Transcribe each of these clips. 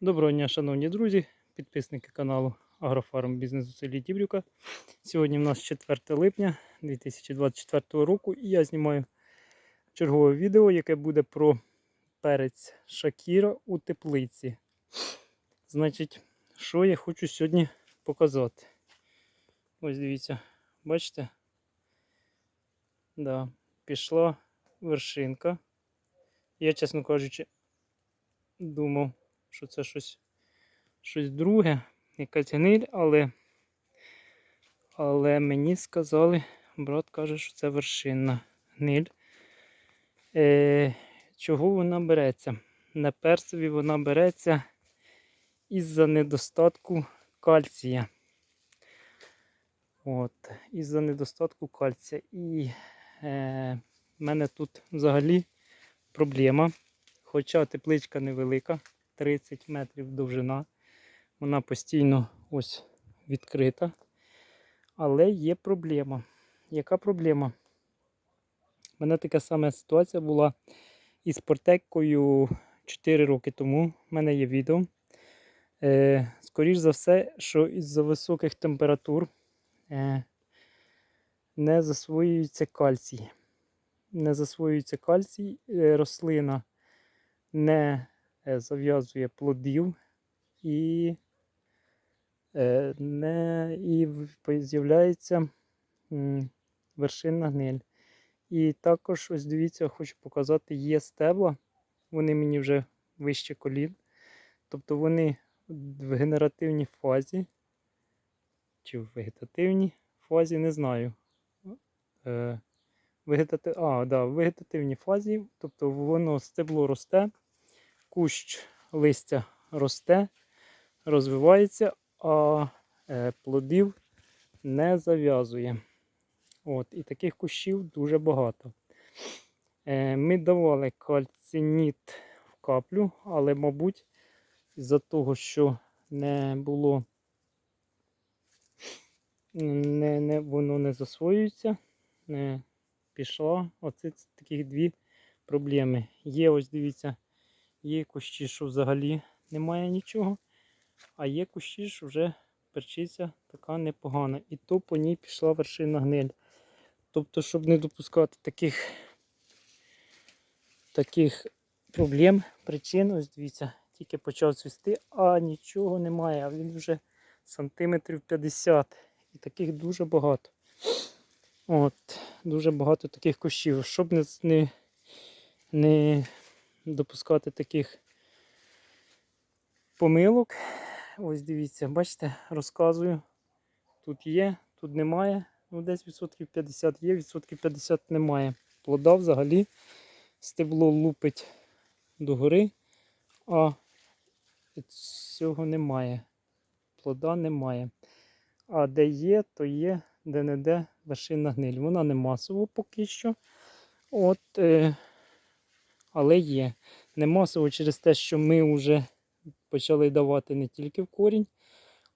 Доброго дня, шановні друзі, підписники каналу Агрофарм Бізнес у селі Дібрюка. Сьогодні в нас 4 липня 2024 року і я знімаю чергове відео, яке буде про перець Шакіра у теплиці. Значить, що я хочу сьогодні показати. Ось дивіться, бачите? Да, пішла вершинка. Я, чесно кажучи, думав, що це щось, щось друге, якась гниль, але, але мені сказали, брат каже, що це вершинна гниль. Е, чого вона береться? На перцеві вона береться із-за недостатку кальція. От, із-за недостатку кальція. І е, в мене тут взагалі проблема. Хоча тепличка невелика, 30 метрів довжина. Вона постійно ось відкрита. Але є проблема. Яка проблема? У мене така сама ситуація була із портекою 4 роки тому. У мене є відео. Е, Скоріше за все, що із-за високих температур е, не засвоюється кальцій. Не засвоюється кальцій, е, рослина не зав'язує плодів і е, не і з'являється вершинна гниль. І також, ось дивіться, хочу показати, є стебла. Вони мені вже вище колін. Тобто вони в генеративній фазі. Чи в вегетативній фазі, не знаю. Е, вегетати... А, да, в вегетативній фазі, тобто воно стебло росте, кущ листя росте, розвивається, а е, плодів не зав'язує. От, І таких кущів дуже багато. Е, ми давали кальциніт в каплю, але, мабуть, з-за того, що не було, не, не, воно не засвоюється, не пішла. Оце такі дві проблеми. Є, ось дивіться, є кущі, що взагалі немає нічого, а є кущі, що вже перчиця така непогана. І то по ній пішла вершина гниль. Тобто, щоб не допускати таких, таких проблем, причин, ось дивіться, тільки почав цвісти, а нічого немає, а він вже сантиметрів 50. І таких дуже багато. От, дуже багато таких кущів. Щоб не, не, допускати таких помилок. Ось дивіться, бачите, розказую. Тут є, тут немає. Ну, десь відсотків 50 є, відсотків 50 немає. Плода взагалі стебло лупить догори, а цього немає. Плода немає. А де є, то є де-не-де вершина гниль. Вона не масово поки що. От, е, але є. Не масово через те, що ми вже почали давати не тільки в корінь,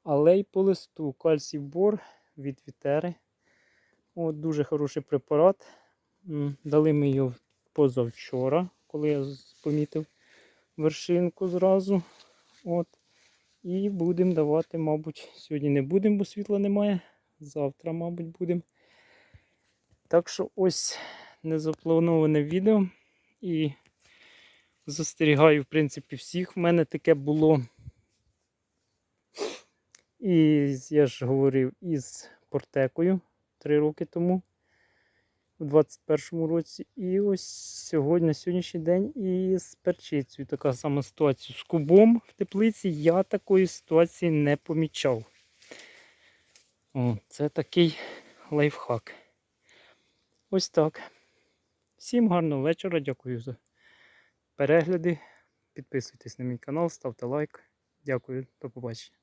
але й по листу. Кальцій бор від вітери. От, дуже хороший препарат. Дали ми його позавчора, коли я помітив вершинку зразу. От. І будемо давати, мабуть, сьогодні не будемо, бо світла немає. Завтра, мабуть, будемо. Так що ось незаплановане відео. І застерігаю, в принципі, всіх. У мене таке було. І я ж говорив із портекою 3 роки тому, у 21-му році. І ось сьогодні, на сьогоднішній день і з перчицею така сама ситуація. З кубом в теплиці я такої ситуації не помічав. О, це такий лайфхак. Ось так. Всім гарного вечора, дякую за перегляди. Підписуйтесь на мій канал, ставте лайк. Дякую, до побачення.